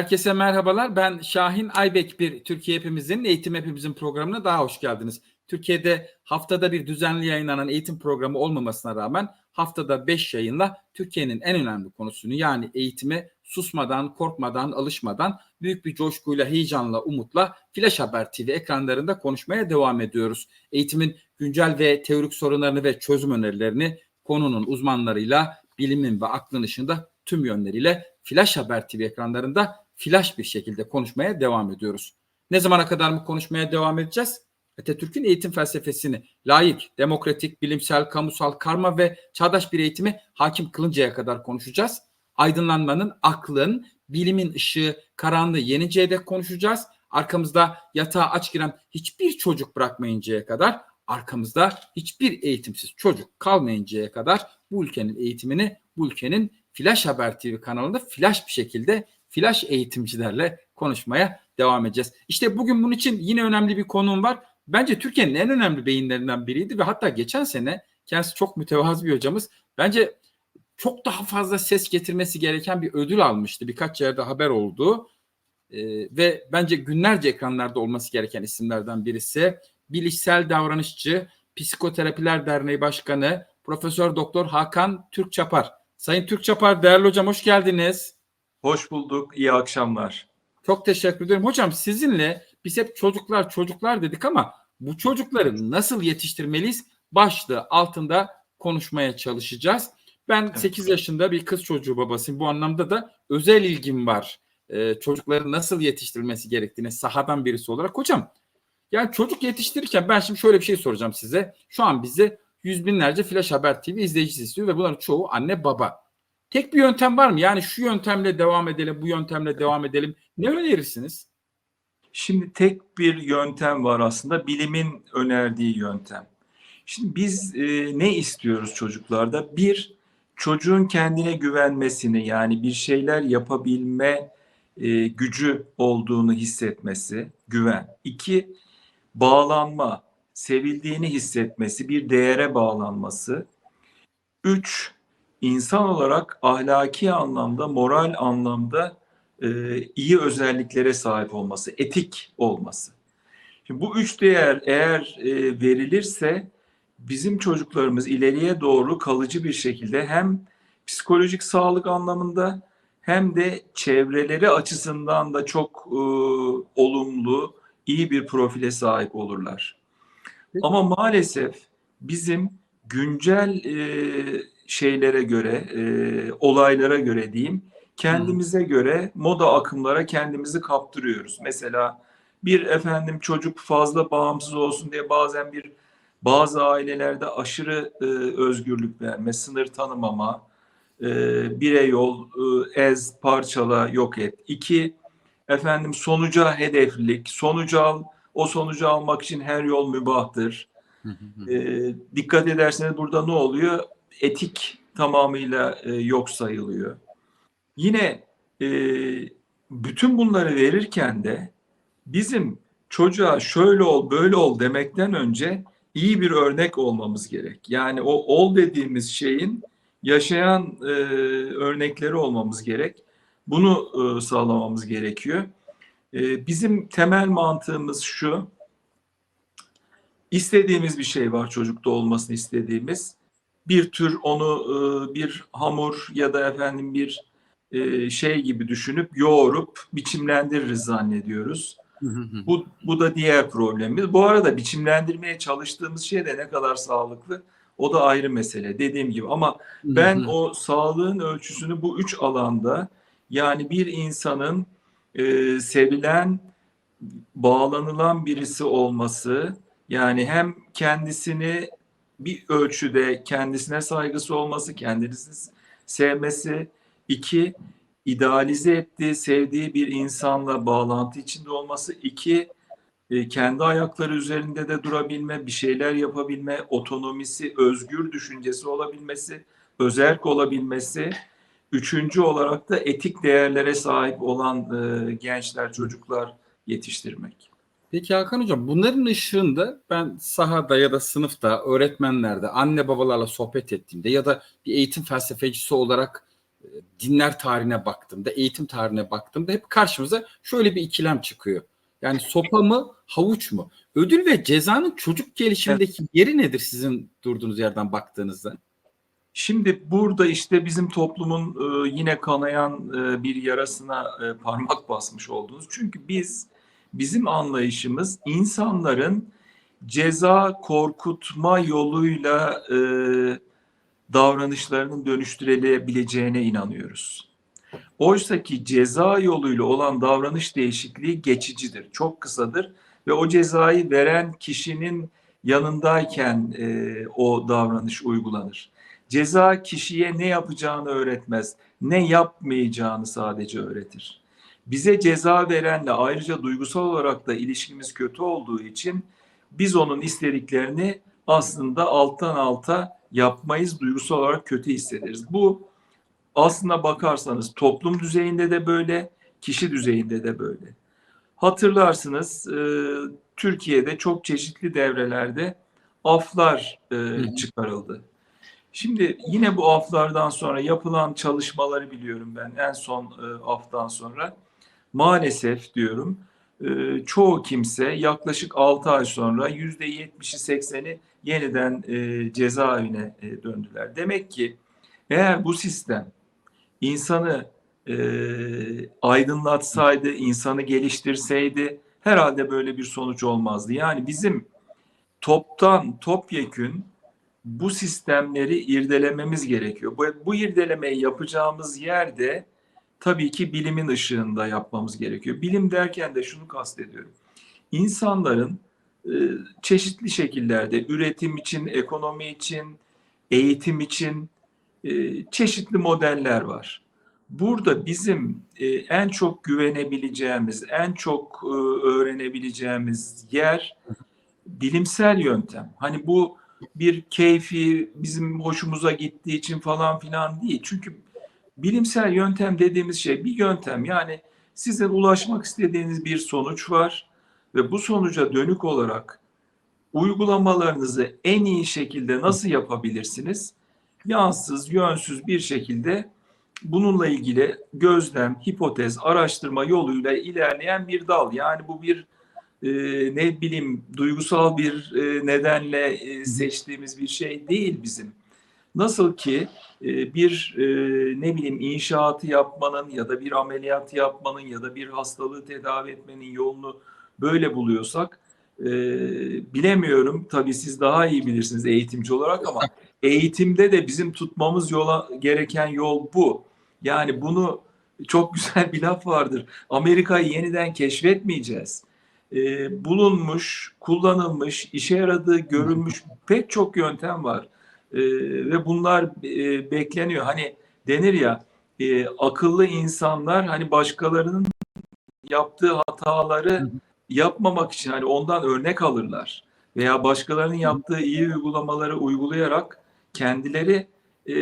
Herkese merhabalar. Ben Şahin Aybek bir Türkiye Hepimizin Eğitim Hepimizin programına daha hoş geldiniz. Türkiye'de haftada bir düzenli yayınlanan eğitim programı olmamasına rağmen haftada 5 yayınla Türkiye'nin en önemli konusunu yani eğitimi susmadan, korkmadan, alışmadan büyük bir coşkuyla, heyecanla, umutla Flash Haber TV ekranlarında konuşmaya devam ediyoruz. Eğitimin güncel ve teorik sorunlarını ve çözüm önerilerini konunun uzmanlarıyla, bilimin ve aklın ışığında tüm yönleriyle Flash Haber TV ekranlarında flash bir şekilde konuşmaya devam ediyoruz. Ne zamana kadar mı konuşmaya devam edeceğiz? Atatürk'ün eğitim felsefesini layık, demokratik, bilimsel, kamusal, karma ve çağdaş bir eğitimi hakim kılıncaya kadar konuşacağız. Aydınlanmanın, aklın, bilimin ışığı karanlığı yeninceye dek konuşacağız. Arkamızda yatağa aç giren hiçbir çocuk bırakmayıncaya kadar, arkamızda hiçbir eğitimsiz çocuk kalmayıncaya kadar bu ülkenin eğitimini, bu ülkenin Flash Haber TV kanalında flash bir şekilde flash eğitimcilerle konuşmaya devam edeceğiz. İşte bugün bunun için yine önemli bir konuğum var. Bence Türkiye'nin en önemli beyinlerinden biriydi ve hatta geçen sene kendisi çok mütevazı bir hocamız. Bence çok daha fazla ses getirmesi gereken bir ödül almıştı. Birkaç yerde haber oldu. Ee, ve bence günlerce ekranlarda olması gereken isimlerden birisi bilişsel davranışçı Psikoterapiler Derneği Başkanı Profesör Doktor Hakan Türkçapar. Sayın Türkçapar değerli hocam hoş geldiniz. Hoş bulduk. İyi akşamlar. Çok teşekkür ederim. Hocam sizinle biz hep çocuklar çocuklar dedik ama bu çocukları nasıl yetiştirmeliyiz başlığı altında konuşmaya çalışacağız. Ben evet. 8 yaşında bir kız çocuğu babasıyım. Bu anlamda da özel ilgim var. Ee, çocukların nasıl yetiştirilmesi gerektiğine sahadan birisi olarak. Hocam yani çocuk yetiştirirken ben şimdi şöyle bir şey soracağım size. Şu an bize yüz binlerce Flash Haber TV izleyicisi istiyor ve bunların çoğu anne baba. Tek bir yöntem var mı? Yani şu yöntemle devam edelim, bu yöntemle devam edelim. Ne önerirsiniz? Şimdi tek bir yöntem var aslında bilimin önerdiği yöntem. Şimdi biz e, ne istiyoruz çocuklarda? Bir, çocuğun kendine güvenmesini yani bir şeyler yapabilme e, gücü olduğunu hissetmesi, güven. İki, bağlanma, sevildiğini hissetmesi, bir değere bağlanması. Üç, insan olarak ahlaki anlamda, moral anlamda e, iyi özelliklere sahip olması, etik olması. Şimdi bu üç değer eğer e, verilirse bizim çocuklarımız ileriye doğru kalıcı bir şekilde hem psikolojik sağlık anlamında hem de çevreleri açısından da çok e, olumlu, iyi bir profile sahip olurlar. Ama maalesef bizim güncel e, şeylere göre, e, olaylara göre diyeyim, kendimize göre moda akımlara kendimizi kaptırıyoruz. Mesela bir efendim çocuk fazla bağımsız olsun diye bazen bir bazı ailelerde aşırı e, özgürlük verme, sınır tanımama, e, birey ol, e, ez, parçala, yok et. İki, efendim sonuca hedeflilik, sonucu al, o sonucu almak için her yol mübahtır. e, dikkat ederseniz burada ne oluyor? Etik tamamıyla e, yok sayılıyor. Yine e, bütün bunları verirken de bizim çocuğa şöyle ol böyle ol demekten önce iyi bir örnek olmamız gerek. Yani o ol dediğimiz şeyin yaşayan e, örnekleri olmamız gerek. Bunu e, sağlamamız gerekiyor. E, bizim temel mantığımız şu. İstediğimiz bir şey var çocukta olmasını istediğimiz. Bir tür onu e, bir hamur ya da efendim bir e, şey gibi düşünüp yoğurup biçimlendiririz zannediyoruz. bu, bu da diğer problemimiz. Bu arada biçimlendirmeye çalıştığımız şey de ne kadar sağlıklı o da ayrı mesele dediğim gibi. Ama ben o sağlığın ölçüsünü bu üç alanda yani bir insanın e, sevilen, bağlanılan birisi olması yani hem kendisini bir ölçüde kendisine saygısı olması, kendisini sevmesi, iki idealize ettiği, sevdiği bir insanla bağlantı içinde olması, iki e, kendi ayakları üzerinde de durabilme, bir şeyler yapabilme, otonomisi, özgür düşüncesi olabilmesi, özerk olabilmesi, üçüncü olarak da etik değerlere sahip olan e, gençler, çocuklar yetiştirmek. Peki Hakan Hocam bunların ışığında ben sahada ya da sınıfta öğretmenlerde anne babalarla sohbet ettiğimde ya da bir eğitim felsefecisi olarak e, dinler tarihine baktığımda, eğitim tarihine baktığımda hep karşımıza şöyle bir ikilem çıkıyor. Yani sopa mı, havuç mu? Ödül ve cezanın çocuk gelişimindeki yeri nedir sizin durduğunuz yerden baktığınızda? Şimdi burada işte bizim toplumun e, yine kanayan e, bir yarasına parmak basmış oldunuz. Çünkü biz bizim anlayışımız insanların ceza korkutma yoluyla e, davranışlarının dönüştürülebileceğine inanıyoruz. Oysa ki ceza yoluyla olan davranış değişikliği geçicidir, çok kısadır ve o cezayı veren kişinin yanındayken e, o davranış uygulanır. Ceza kişiye ne yapacağını öğretmez, ne yapmayacağını sadece öğretir. Bize ceza verenle ayrıca duygusal olarak da ilişkimiz kötü olduğu için biz onun istediklerini aslında alttan alta yapmayız, duygusal olarak kötü hissederiz. Bu aslına bakarsanız toplum düzeyinde de böyle, kişi düzeyinde de böyle. Hatırlarsınız e, Türkiye'de çok çeşitli devrelerde aflar e, çıkarıldı. Şimdi yine bu aflardan sonra yapılan çalışmaları biliyorum ben en son e, aftan sonra. Maalesef diyorum e, çoğu kimse yaklaşık 6 ay sonra %70'i 80'i yeniden e, cezaevine e, döndüler. Demek ki eğer bu sistem insanı aydınlatsaydı, insanı geliştirseydi herhalde böyle bir sonuç olmazdı. Yani bizim toptan topyekün bu sistemleri irdelememiz gerekiyor. Bu, bu irdelemeyi yapacağımız yerde tabii ki bilimin ışığında yapmamız gerekiyor. Bilim derken de şunu kastediyorum. İnsanların e, çeşitli şekillerde üretim için, ekonomi için, eğitim için e, çeşitli modeller var. Burada bizim e, en çok güvenebileceğimiz, en çok öğrenebileceğimiz yer bilimsel yöntem. Hani bu bir keyfi bizim hoşumuza gittiği için falan filan değil. Çünkü bilimsel yöntem dediğimiz şey bir yöntem. Yani sizin ulaşmak istediğiniz bir sonuç var ve bu sonuca dönük olarak uygulamalarınızı en iyi şekilde nasıl yapabilirsiniz? Yansız, yönsüz bir şekilde bununla ilgili gözlem, hipotez, araştırma yoluyla ilerleyen bir dal. Yani bu bir e, ne bileyim duygusal bir e, nedenle e, seçtiğimiz bir şey değil bizim. Nasıl ki e, bir e, ne bileyim inşaatı yapmanın ya da bir ameliyat yapmanın ya da bir hastalığı tedavi etmenin yolunu böyle buluyorsak e, bilemiyorum. Tabii siz daha iyi bilirsiniz eğitimci olarak ama eğitimde de bizim tutmamız yola gereken yol bu. Yani bunu çok güzel bir laf vardır. Amerika'yı yeniden keşfetmeyeceğiz bulunmuş, kullanılmış, işe yaradığı görülmüş pek çok yöntem var. E, ve bunlar e, bekleniyor. Hani denir ya e, akıllı insanlar hani başkalarının yaptığı hataları yapmamak için hani ondan örnek alırlar. Veya başkalarının yaptığı iyi uygulamaları uygulayarak kendileri e,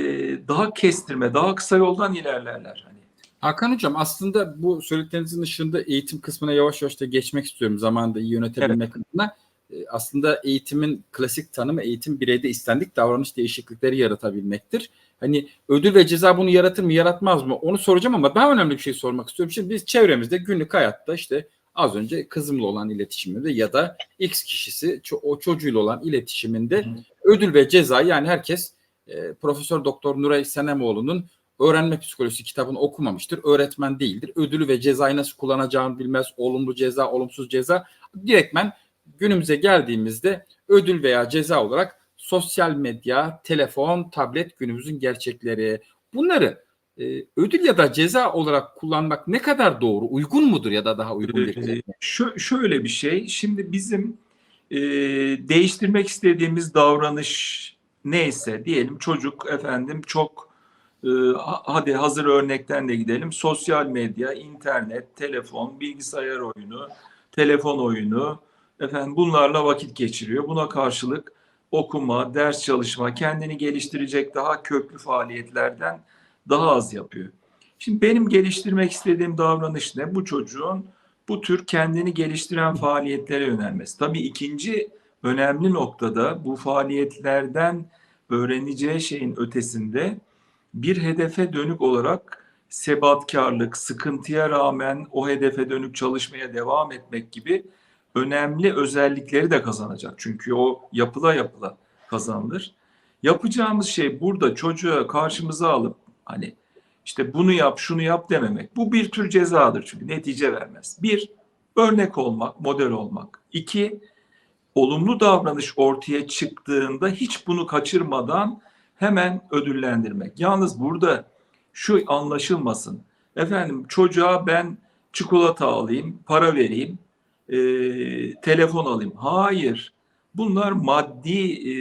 daha kestirme, daha kısa yoldan ilerlerler. Hani Hakan Hocam aslında bu söylediklerinizin ışığında eğitim kısmına yavaş yavaş da geçmek istiyorum zamanında iyi yönetebilmek evet. adına. E, aslında eğitimin klasik tanımı eğitim bireyde istendik davranış değişiklikleri yaratabilmektir. Hani ödül ve ceza bunu yaratır mı yaratmaz mı onu soracağım ama daha önemli bir şey sormak istiyorum. Şimdi biz çevremizde günlük hayatta işte az önce kızımla olan iletişimimde ya da X kişisi o çocuğuyla olan iletişiminde ödül ve ceza yani herkes e, Profesör Doktor Nuray Senemoğlu'nun öğrenme psikolojisi kitabını okumamıştır. Öğretmen değildir. Ödülü ve cezayı nasıl kullanacağını bilmez. Olumlu ceza, olumsuz ceza. Direktmen günümüze geldiğimizde ödül veya ceza olarak sosyal medya, telefon, tablet günümüzün gerçekleri. Bunları e, ödül ya da ceza olarak kullanmak ne kadar doğru, uygun mudur ya da daha uygun bir şey? Şu, şöyle bir şey. Şimdi bizim e, değiştirmek istediğimiz davranış neyse diyelim çocuk efendim çok ee, hadi hazır örnekten de gidelim. Sosyal medya, internet, telefon, bilgisayar oyunu, telefon oyunu, efendim bunlarla vakit geçiriyor. Buna karşılık okuma, ders çalışma, kendini geliştirecek daha köklü faaliyetlerden daha az yapıyor. Şimdi benim geliştirmek istediğim davranış ne? Bu çocuğun bu tür kendini geliştiren faaliyetlere yönelmesi. Tabii ikinci önemli noktada bu faaliyetlerden öğreneceği şeyin ötesinde bir hedefe dönük olarak sebatkarlık, sıkıntıya rağmen o hedefe dönük çalışmaya devam etmek gibi önemli özellikleri de kazanacak. Çünkü o yapıla yapıla kazanılır. Yapacağımız şey burada çocuğa karşımıza alıp hani işte bunu yap, şunu yap dememek. Bu bir tür cezadır çünkü netice vermez. Bir, örnek olmak, model olmak. İki, olumlu davranış ortaya çıktığında hiç bunu kaçırmadan hemen ödüllendirmek. Yalnız burada şu anlaşılmasın. Efendim çocuğa ben çikolata alayım, para vereyim, e, telefon alayım. Hayır. Bunlar maddi e,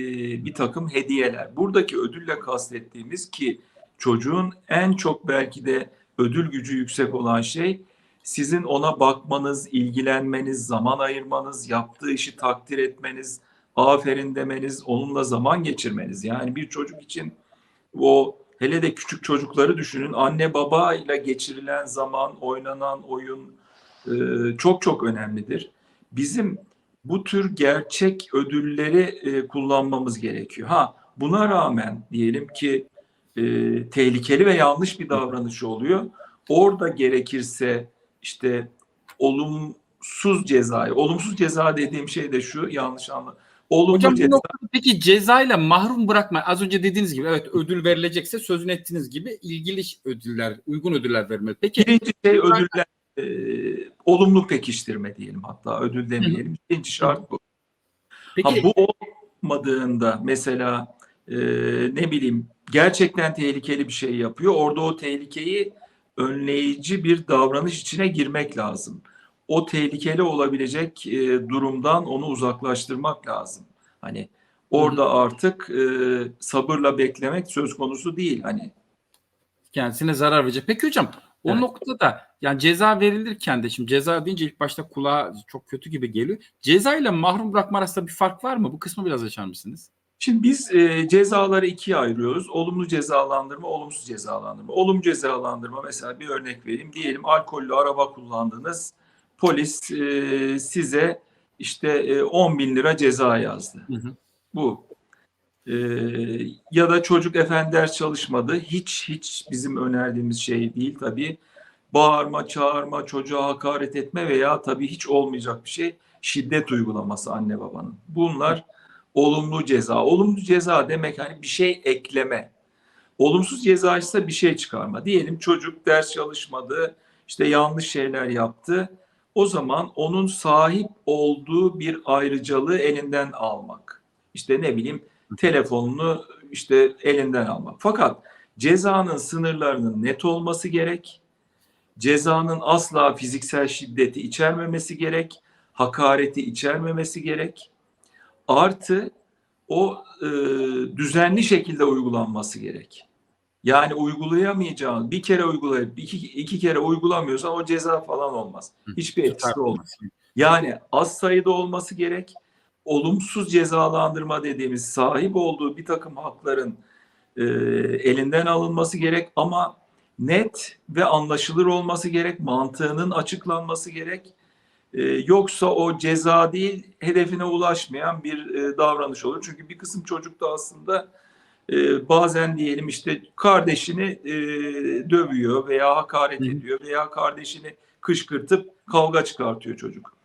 bir takım hediyeler. Buradaki ödülle kastettiğimiz ki çocuğun en çok belki de ödül gücü yüksek olan şey sizin ona bakmanız, ilgilenmeniz, zaman ayırmanız, yaptığı işi takdir etmeniz, aferin demeniz, onunla zaman geçirmeniz. Yani bir çocuk için o hele de küçük çocukları düşünün. Anne baba ile geçirilen zaman, oynanan oyun e, çok çok önemlidir. Bizim bu tür gerçek ödülleri e, kullanmamız gerekiyor. Ha buna rağmen diyelim ki e, tehlikeli ve yanlış bir davranış oluyor. Orada gerekirse işte olumsuz cezayı, olumsuz ceza dediğim şey de şu yanlış anla. Olumlu Hocam ceza noktada peki cezayla mahrum bırakma. Az önce dediğiniz gibi evet ödül verilecekse sözünü ettiğiniz gibi ilgili ödüller, uygun ödüller vermeli. Peki birinci şey ödüller e, olumlu pekiştirme diyelim hatta ödül demeyelim. İkinci şart bu. peki Ha, bu olmadığında mesela e, ne bileyim gerçekten tehlikeli bir şey yapıyor. Orada o tehlikeyi önleyici bir davranış içine girmek lazım. O tehlikeli olabilecek e, durumdan onu uzaklaştırmak lazım. Hani orada artık e, sabırla beklemek söz konusu değil. Hani kendisine zarar verecek. Peki hocam o Evet. noktada yani ceza verilirken de şimdi ceza deyince ilk başta kulağa çok kötü gibi geliyor. Ceza ile mahrum bırakma arasında bir fark var mı? Bu kısmı biraz açar mısınız? Şimdi biz e, cezaları ikiye ayırıyoruz. Olumlu cezalandırma, olumsuz cezalandırma. Olumlu cezalandırma mesela bir örnek vereyim. Diyelim alkollü araba kullandınız. Polis e, size işte e, 10 bin lira ceza yazdı. Hı hı. Bu. E, ya da çocuk efendi ders çalışmadı. Hiç hiç bizim önerdiğimiz şey değil tabii. Bağırma, çağırma, çocuğa hakaret etme veya tabii hiç olmayacak bir şey şiddet uygulaması anne babanın. Bunlar olumlu ceza. Olumlu ceza demek hani bir şey ekleme. Olumsuz ceza ise bir şey çıkarma. Diyelim çocuk ders çalışmadı, işte yanlış şeyler yaptı. O zaman onun sahip olduğu bir ayrıcalığı elinden almak. İşte ne bileyim telefonunu işte elinden almak. Fakat cezanın sınırlarının net olması gerek. Cezanın asla fiziksel şiddeti içermemesi gerek. Hakareti içermemesi gerek artı o e, düzenli şekilde uygulanması gerek. Yani uygulayamayacağın bir kere uygulayıp iki, iki kere uygulamıyorsan o ceza falan olmaz. Hiçbir etkisi olmaz. Yani az sayıda olması gerek. Olumsuz cezalandırma dediğimiz sahip olduğu bir takım hakların e, elinden alınması gerek ama net ve anlaşılır olması gerek. Mantığının açıklanması gerek. Ee, yoksa o ceza değil hedefine ulaşmayan bir e, davranış olur. Çünkü bir kısım çocuk da aslında e, bazen diyelim işte kardeşini e, dövüyor veya hakaret ediyor veya kardeşini kışkırtıp kavga çıkartıyor çocuk.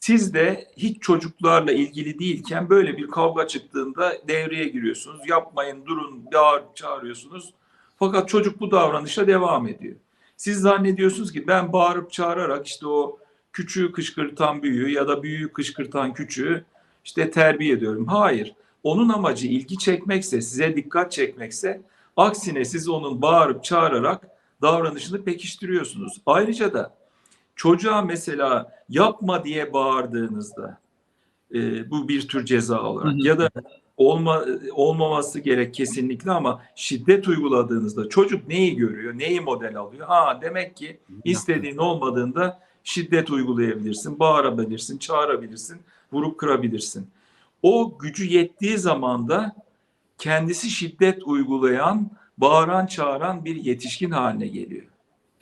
Siz de hiç çocuklarla ilgili değilken böyle bir kavga çıktığında devreye giriyorsunuz. Yapmayın, durun, bağır, çağırıyorsunuz. Fakat çocuk bu davranışa devam ediyor. Siz zannediyorsunuz ki ben bağırıp çağırarak işte o küçüğü kışkırtan büyüğü ya da büyüğü kışkırtan küçüğü işte terbiye ediyorum. Hayır. Onun amacı ilgi çekmekse, size dikkat çekmekse aksine siz onun bağırıp çağırarak davranışını pekiştiriyorsunuz. Ayrıca da çocuğa mesela yapma diye bağırdığınızda e, bu bir tür ceza olarak ya da olma olmaması gerek kesinlikle ama şiddet uyguladığınızda çocuk neyi görüyor, neyi model alıyor? Ha demek ki istediğin olmadığında şiddet uygulayabilirsin, bağırabilirsin, çağırabilirsin, vurup kırabilirsin. O gücü yettiği zaman da kendisi şiddet uygulayan, bağıran, çağıran bir yetişkin haline geliyor.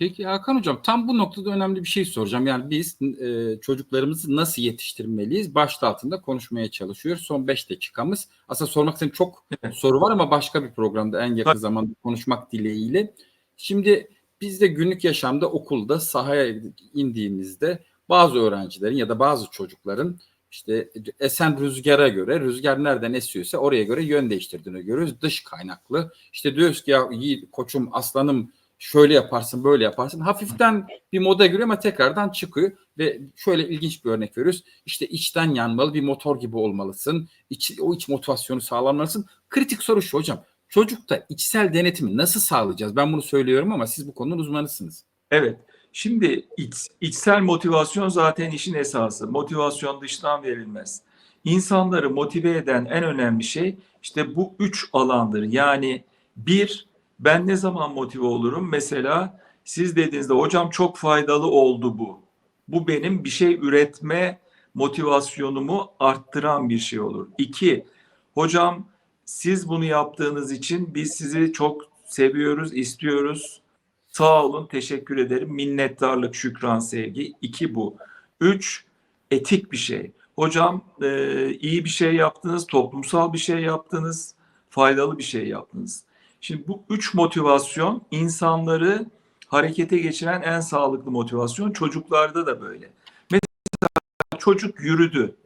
Peki Hakan Hocam tam bu noktada önemli bir şey soracağım. Yani biz e, çocuklarımızı nasıl yetiştirmeliyiz? Başta altında konuşmaya çalışıyoruz. Son 5 dakikamız. Aslında sormak istediğim çok soru var ama başka bir programda en yakın zamanda konuşmak dileğiyle. Şimdi biz de günlük yaşamda okulda sahaya indiğimizde bazı öğrencilerin ya da bazı çocukların işte esen rüzgara göre rüzgar nereden esiyorsa oraya göre yön değiştirdiğini görüyoruz. Dış kaynaklı. İşte diyoruz ki ya yiğit, koçum aslanım şöyle yaparsın böyle yaparsın. Hafiften bir moda giriyor ama tekrardan çıkıyor ve şöyle ilginç bir örnek veriyoruz. İşte içten yanmalı bir motor gibi olmalısın. İç, o iç motivasyonu sağlamalısın. Kritik soru şu hocam. Çocukta içsel denetimi nasıl sağlayacağız? Ben bunu söylüyorum ama siz bu konunun uzmanısınız. Evet. Şimdi iç, içsel motivasyon zaten işin esası. Motivasyon dıştan verilmez. İnsanları motive eden en önemli şey işte bu üç alandır. Yani bir, ben ne zaman motive olurum? Mesela siz dediğinizde hocam çok faydalı oldu bu. Bu benim bir şey üretme motivasyonumu arttıran bir şey olur. İki, hocam siz bunu yaptığınız için biz sizi çok seviyoruz, istiyoruz. Sağ olun, teşekkür ederim. Minnettarlık, şükran, sevgi. İki bu. Üç, etik bir şey. Hocam e, iyi bir şey yaptınız, toplumsal bir şey yaptınız, faydalı bir şey yaptınız. Şimdi bu üç motivasyon insanları harekete geçiren en sağlıklı motivasyon. Çocuklarda da böyle. Mesela çocuk yürüdü.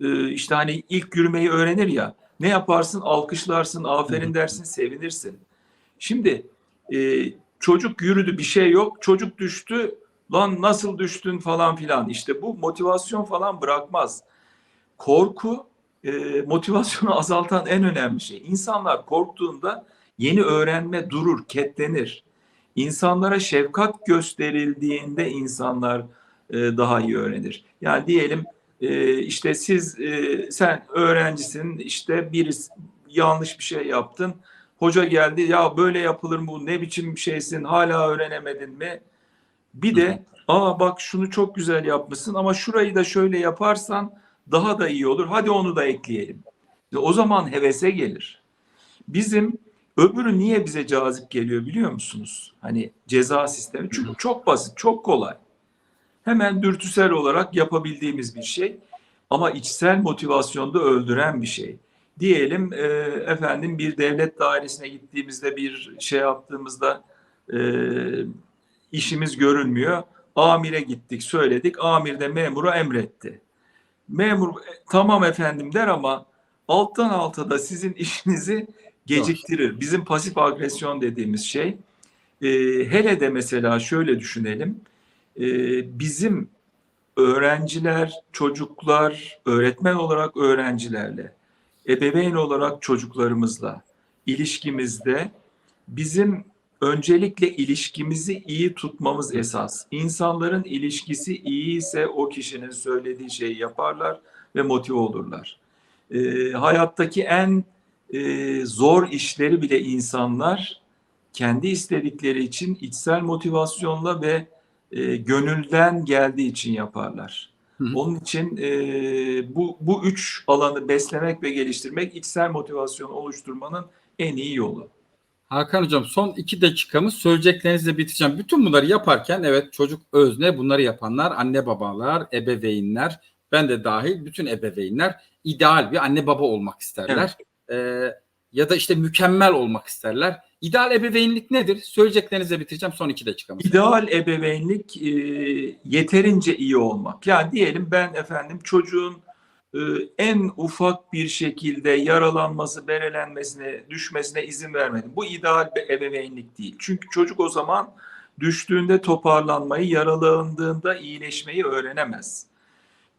E, işte hani ilk yürümeyi öğrenir ya. Ne yaparsın? Alkışlarsın, aferin dersin, sevinirsin. Şimdi e, çocuk yürüdü bir şey yok. Çocuk düştü. Lan nasıl düştün falan filan. İşte bu motivasyon falan bırakmaz. Korku e, motivasyonu azaltan en önemli şey. İnsanlar korktuğunda yeni öğrenme durur, ketlenir. İnsanlara şefkat gösterildiğinde insanlar e, daha iyi öğrenir. Yani diyelim e, işte siz e, sen öğrencisin işte bir yanlış bir şey yaptın. Hoca geldi ya böyle yapılır mı bu ne biçim bir şeysin hala öğrenemedin mi? Bir de aa bak şunu çok güzel yapmışsın ama şurayı da şöyle yaparsan daha da iyi olur. Hadi onu da ekleyelim. O zaman hevese gelir. Bizim öbürü niye bize cazip geliyor biliyor musunuz? Hani ceza sistemi. Çünkü çok basit, çok kolay. Hemen dürtüsel olarak yapabildiğimiz bir şey. Ama içsel motivasyonda öldüren bir şey. Diyelim e, efendim bir devlet dairesine gittiğimizde bir şey yaptığımızda e, işimiz görülmüyor. Amire gittik, söyledik. Amir de memura emretti. Memur "E, tamam efendim der ama alttan alta da sizin işinizi geciktirir. Bizim pasif agresyon dediğimiz şey. E, hele de mesela şöyle düşünelim. E, bizim öğrenciler, çocuklar, öğretmen olarak öğrencilerle, ebeveyn olarak çocuklarımızla ilişkimizde bizim öncelikle ilişkimizi iyi tutmamız esas. İnsanların ilişkisi iyi ise o kişinin söylediği şeyi yaparlar ve motive olurlar. E, hayattaki en e, zor işleri bile insanlar kendi istedikleri için içsel motivasyonla ve e, gönülden geldiği için yaparlar. Hı hı. Onun için e, bu bu üç alanı beslemek ve geliştirmek içsel motivasyon oluşturmanın en iyi yolu. Hakan Hocam son iki dakikamız söyleyeceklerinizle bitireceğim. Bütün bunları yaparken evet çocuk özne bunları yapanlar anne babalar, ebeveynler, ben de dahil bütün ebeveynler ideal bir anne baba olmak isterler. Ee, ya da işte mükemmel olmak isterler. İdeal ebeveynlik nedir? Söyleyeceklerinizle bitireceğim son iki dakikamız. İdeal ebeveynlik e, yeterince iyi olmak. Yani diyelim ben efendim çocuğun e, en ufak bir şekilde yaralanması, berelenmesine, düşmesine izin vermedim. Bu ideal bir ebeveynlik değil. Çünkü çocuk o zaman düştüğünde toparlanmayı, yaralandığında iyileşmeyi öğrenemez.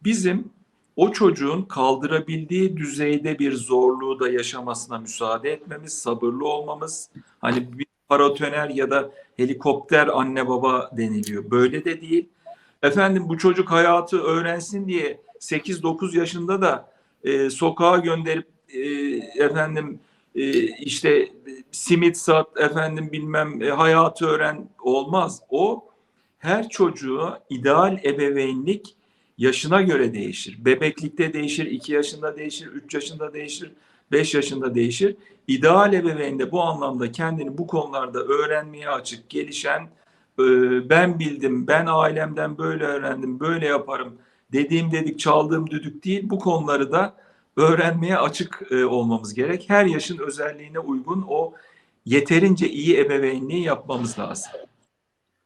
Bizim o çocuğun kaldırabildiği düzeyde bir zorluğu da yaşamasına müsaade etmemiz, sabırlı olmamız. Hani bir paratoner ya da helikopter anne baba deniliyor. Böyle de değil. Efendim bu çocuk hayatı öğrensin diye 8-9 yaşında da e, sokağa gönderip e, efendim e, işte simit sat efendim bilmem e, hayatı öğren olmaz. O her çocuğa ideal ebeveynlik yaşına göre değişir. Bebeklikte değişir, 2 yaşında değişir, 3 yaşında değişir, 5 yaşında değişir. İdeal ebeveyn de bu anlamda kendini bu konularda öğrenmeye açık, gelişen e, ben bildim, ben ailemden böyle öğrendim, böyle yaparım dediğim dedik çaldığım düdük değil. Bu konuları da öğrenmeye açık e, olmamız gerek. Her yaşın özelliğine uygun o yeterince iyi ebeveynliği yapmamız lazım.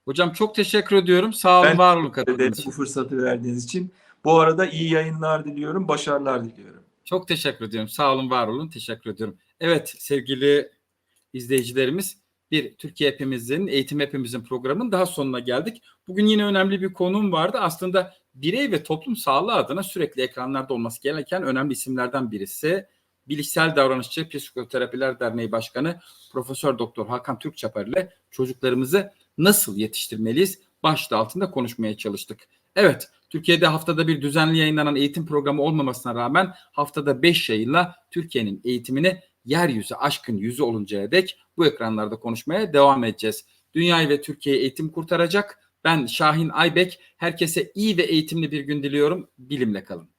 Hocam çok teşekkür ediyorum. Sağ olun, Ben var olun katıldığınız bu fırsatı verdiğiniz için. Bu arada iyi yayınlar diliyorum, başarılar diliyorum. Çok teşekkür ediyorum. Sağ olun, var olun. Teşekkür ediyorum. Evet sevgili izleyicilerimiz bir Türkiye Hepimizin, Eğitim Hepimizin programının daha sonuna geldik. Bugün yine önemli bir konum vardı. Aslında birey ve toplum sağlığı adına sürekli ekranlarda olması gereken önemli isimlerden birisi. Bilişsel Davranışçı Psikoterapiler Derneği Başkanı Profesör Doktor Hakan Türkçapar ile çocuklarımızı nasıl yetiştirmeliyiz başlığı altında konuşmaya çalıştık. Evet, Türkiye'de haftada bir düzenli yayınlanan eğitim programı olmamasına rağmen haftada 5 yayınla Türkiye'nin eğitimini yeryüzü aşkın yüzü oluncaya dek bu ekranlarda konuşmaya devam edeceğiz. Dünyayı ve Türkiye'yi eğitim kurtaracak. Ben Şahin Aybek. Herkese iyi ve eğitimli bir gün diliyorum. Bilimle kalın.